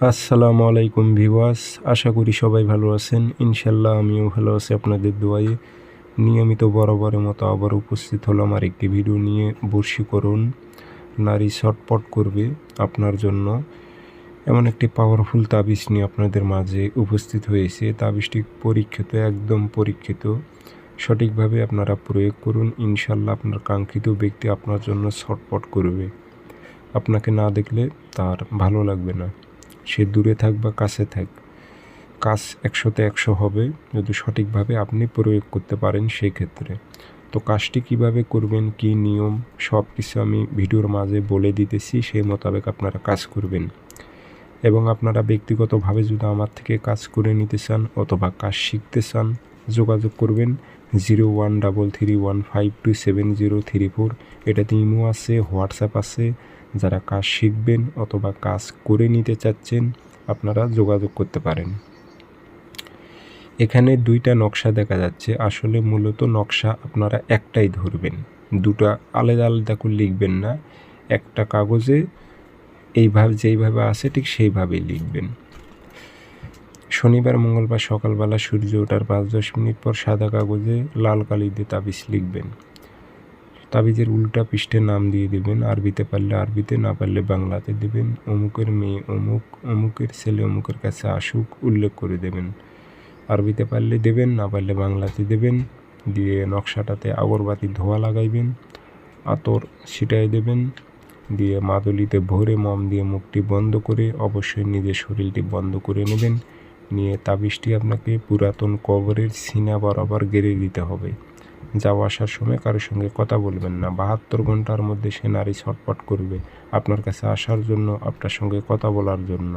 আসসালামু আলাইকুম ভিওয়াস আশা করি সবাই ভালো আছেন। ইনশাল্লাহ আমিও ভালো আছি আপনাদের দোয়ায়ে। নিয়মিত বরাবরের মতো আবার উপস্থিত হলাম আর একটি ভিডিও নিয়ে। বর্ষীকরণ নারী ছটপট করবে আপনার জন্য। এমন একটি পাওয়ারফুল তাবিজ নিয়ে আপনাদের মাঝে উপস্থিত হয়েছে। তাবিজটি পরীক্ষিত, একদম পরীক্ষিত। সঠিকভাবে আপনারা প্রয়োগ করুন ইনশাল্লাহ আপনার কাঙ্ক্ষিত ব্যক্তি আপনার জন্য ছটপট করবে। আপনাকে না দেখলে তার ভালো লাগবে না। সে দূরে থাক বা কাছে থাক। কাজ একশোতে একশো হবে। যদি সঠিকভাবে আপনি প্রয়োগ করতে পারেন সেই ক্ষেত্রে তো কাজটি কীভাবে করবেন, কি নিয়ম সব কিছু আমি ভিডিওর মাঝে বলে দিতেছি, সেই মোতাবেক আপনারা কাজ করবেন। এবং আপনারা ব্যক্তিগতভাবে যদি আমার থেকে কাজ করে নিতে চান অথবা কাজ শিখতে চান যোগাযোগ করবেন zero one double three one five two seven zero three four. এটাতে ইমো আছে, হোয়াটসঅ্যাপ আছে। যারা কাজ শিখবেন অথবা কাজ করে নিতে চাচ্ছেন, আপনারা যোগাযোগ করতে পারেন। এখানে দুইটা নকশা দেখা যাচ্ছে। আসলে মূলত নকশা আপনারা একটাই ধরবেন। দুটা আলাদা আলাদা করে লিখবেন না। একটা কাগজে এইভাবে, যেইভাবে আছে ঠিক সেইভাবেই লিখবেন। শনিবার, মঙ্গলবার সকালবেলা সূর্য ওঠার পাঁচ দশ মিনিট পর সাদা কাগজে লাল কালি দিয়ে তাবিজ লিখবেন। তাবিজের উল্টা পৃষ্ঠে নাম দিয়ে দেবেন, আরবিতে পারলে আরবিতে, না পারলে বাংলাতে দেবেন। অমুকের মেয়ে অমুক, অমুকের ছেলে অমুকের কাছে আসুক, উল্লেখ করে দেবেন। আরবিতে পারলে দেবেন, না পারলে বাংলাতে দেবেন। দিয়ে নকশাটাতে আগরবাতি ধোয়া লাগাইবেন, আতর ছিটাই দেবেন। দিয়ে মাদলিতে ভরে মম দিয়ে মুখটি বন্ধ করে, অবশ্যই নিজের শরীরটি বন্ধ করে নেবেন। নিয়ে তাবিজটি আপনাকে পুরাতন কবরের সিনা বরাবর গেড়ে দিতে হবে। যাওয়া আসার সময় কারোর সঙ্গে কথা বলবেন না। বাহাত্তর ঘণ্টার মধ্যে সে নারী ছটপট করবে আপনার কাছে আসার জন্য, আপনার সঙ্গে কথা বলার জন্য।